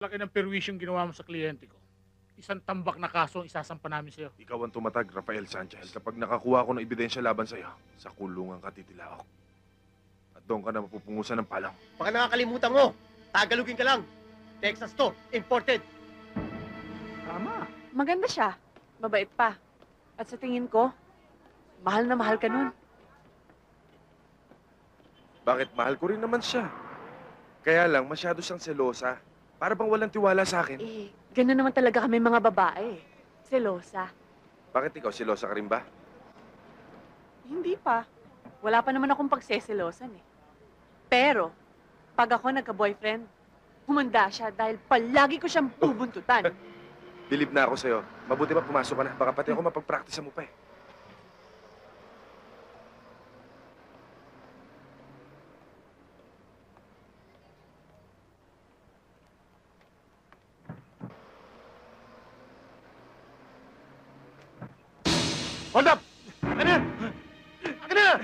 Laki ng perwisyong ginawa mo sa kliyente ko. Isang tambak na kaso ang isasampa namin sa'yo. Ikaw ang tumatag, Rafael Sanchez. Kapag nakakuha ko ng ebidensya laban sa'yo, sa kulungan ka titilaok. At doon ka na mapupungusan ng palang. Baka nakakalimutan mo. Tagalogin ka lang. Texas to. Imported. Tama. Maganda siya. Mabait pa. At sa tingin ko, mahal na mahal ka nun. Bakit? Mahal ko rin naman siya. Kaya lang, masyado siyang selosa. Para bang walang tiwala sa akin. Eh, gano'n naman talaga kami mga babae. Selosa. Bakit ikaw, selosa ka rin ba? Hindi pa. Wala pa naman akong pagseselosan eh. Pero, pag ako nagka-boyfriend, humanda siya dahil palagi ko siyang bubuntutan. Believe na ako sa'yo. Mabuti pa pumasok ka na. Baka pati ako mapagpraktisa mo pa eh. Hold up! Akin na!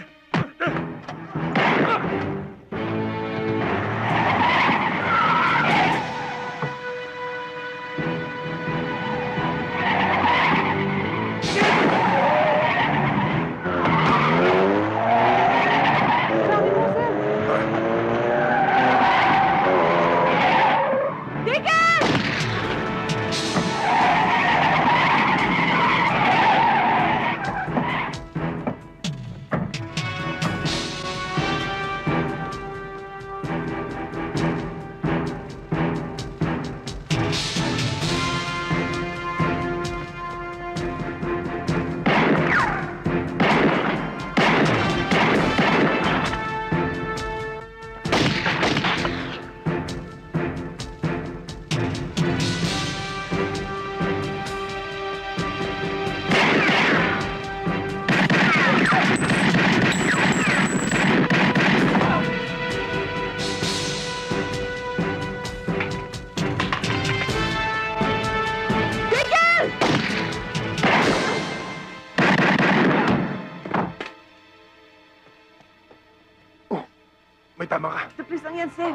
May tama ka. Please lang yan, sir.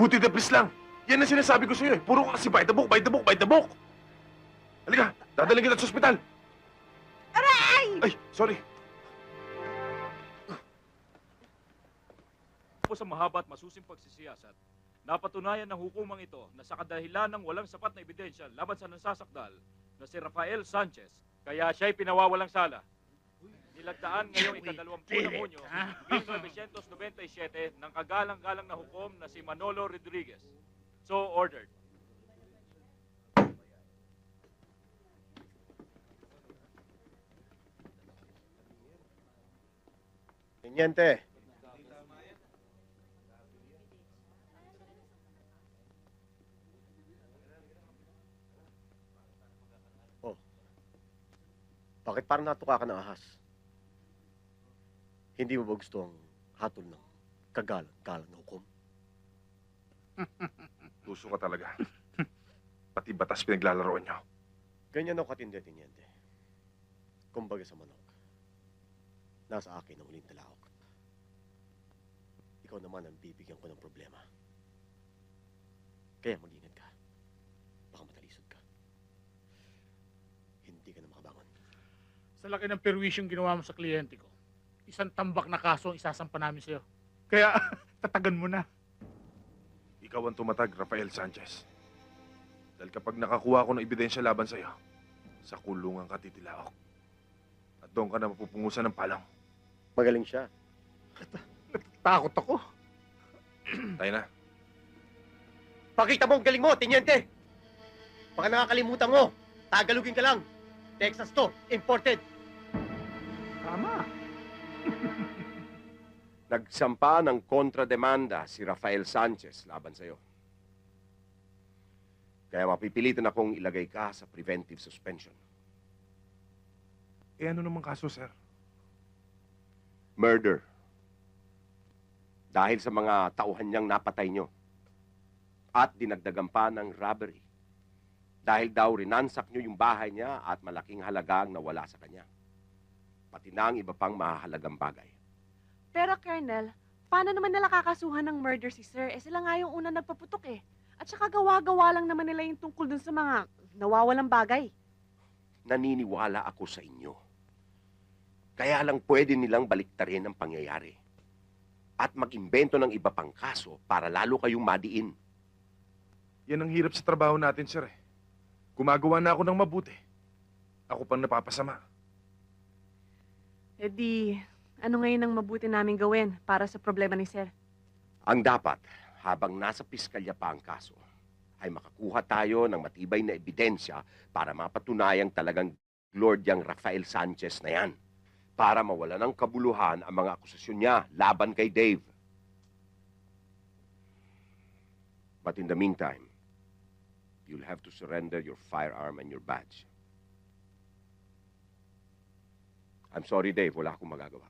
Buti the lang. Yan ang sinasabi ko sa'yo eh. Puro ka kasi by the book, by the book, by the book. Halika, dadaling kita sa ospital. Aray! Ay, sorry. po sa mahaba at masusing pagsisiyasat, napatunayan ng hukumang ito na sa kadahilan ng walang sapat na ebidensya laban sa nansasakdal na si Rafael Sanchez, kaya siya'y pinawawalang sala. Nilagdaan ngayong ikadalawampu ng Hunyo, 1997 ng kagalang-galang na hukom na si Manolo Rodriguez. So ordered. Teniente. Oh. Bakit parang natuka ka ng ahas? Hindi mo ba gusto ang hatol ng kagalang-galang na hukom? Tuso ka talaga. Pati batas pinaglalaroan niyo. Ganyan ako katindi, Teniente. Kumbaga sa manok. Nasa akin ang huling talaok. Ikaw naman ang bibigyan ko ng problema. Kaya mag-ingat ka. Baka matalisod ka. Hindi ka na makabangon. Sa laki ng perwisyong ginawa mo sa kliyente ko. Isang tambak na kaso ang isasampa namin sa'yo. Kaya, tatagan mo na. Ikaw ang tumatag, Rafael Sanchez. Dahil kapag nakakuha ko ng ebidensya laban sa'yo, sa kulungan ka titilaok. At doon ka na mapupungusan ng palang. Magaling siya. Takot ako. Tayo na. Pakita mo ang galing mo, Teniente! Baka nakakalimutan mo. Tagalogin ka lang. Texas to. Imported. Tama. Nagsampa ng kontrademanda si Rafael Sanchez laban sa'yo. Kaya mapipilitan akong ilagay ka sa preventive suspension. Eh ano naman kaso, sir? Murder. Dahil sa mga tauhan niyang napatay niyo. At dinagdagan pa ng robbery. Dahil daw rinansak niyo yung bahay niya at malaking halaga ang nawala sa kanya. Pati na ang iba pang mahalagang bagay. Pero, Colonel, paano naman nila kakasuhan ng murder si Sir? Eh, sila nga yung una nagpaputok eh. saka gawa-gawa lang naman nila yung tungkol dun sa mga nawawalang bagay. Naniniwala ako sa inyo. Kaya lang pwede nilang baliktarin ang pangyayari. At mag-imbento ng iba pang kaso para lalo kayong madiin. Yan ang hirap sa trabaho natin, sir. Eh. Gumagawa na ako ng mabuti. Ako pang napapasama. E ano ngayon ang mabuti namin gawin para sa problema ni Sir? Ang dapat, habang nasa piskalya pa ang kaso, ay makakuha tayo ng matibay na ebidensya para mapatunayang talagang Lord yang Rafael Sanchez na yan. Para mawala ng kabuluhan ang mga akusasyon niya laban kay Dave. But in the meantime, you'll have to surrender your firearm and your badge. I'm sorry, Dave. Wala akong magagawa.